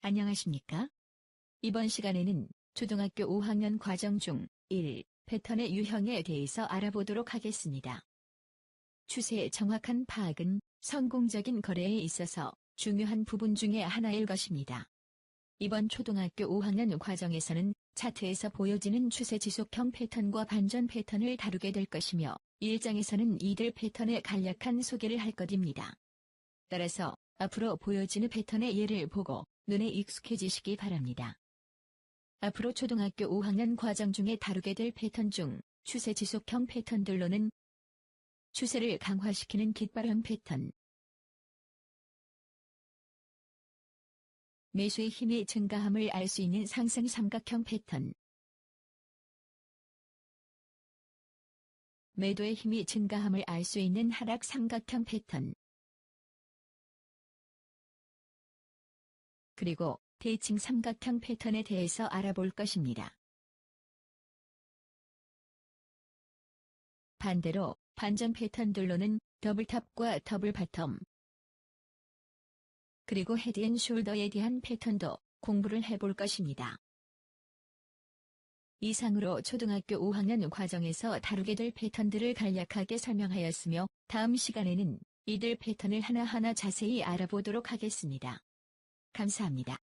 안녕하십니까? 이번 시간에는 초등학교 5학년 과정 중 1. 패턴의 유형에 대해서 알아보도록 하겠습니다. 추세의 정확한 파악은 성공적인 거래에 있어서 중요한 부분 중의 하나일 것입니다. 이번 초등학교 5학년 과정에서는 차트에서 보여지는 추세 지속형 패턴과 반전 패턴을 다루게 될 것이며 1장에서는 이들 패턴의 간략한 소개를 할 것입니다. 따라서 앞으로 보여지는 패턴의 예를 보고 눈에 익숙해지시기 바랍니다. 앞으로 초등학교 5학년 과정 중에 다루게 될 패턴 중 추세 지속형 패턴들로는 추세를 강화시키는 깃발형 패턴, 매수의 힘의 증가함을 알 수 있는 상승 삼각형 패턴, 매도의 힘이 증가함을 알 수 있는 하락 삼각형 패턴, 그리고 대칭 삼각형 패턴에 대해서 알아볼 것입니다. 반대로 반전 패턴들로는 더블탑과 더블 바텀, 그리고 헤드앤숄더에 대한 패턴도 공부를 해볼 것입니다. 이상으로 초등학교 5학년 과정에서 다루게 될 패턴들을 간략하게 설명하였으며 다음 시간에는 이들 패턴을 하나하나 자세히 알아보도록 하겠습니다. 감사합니다.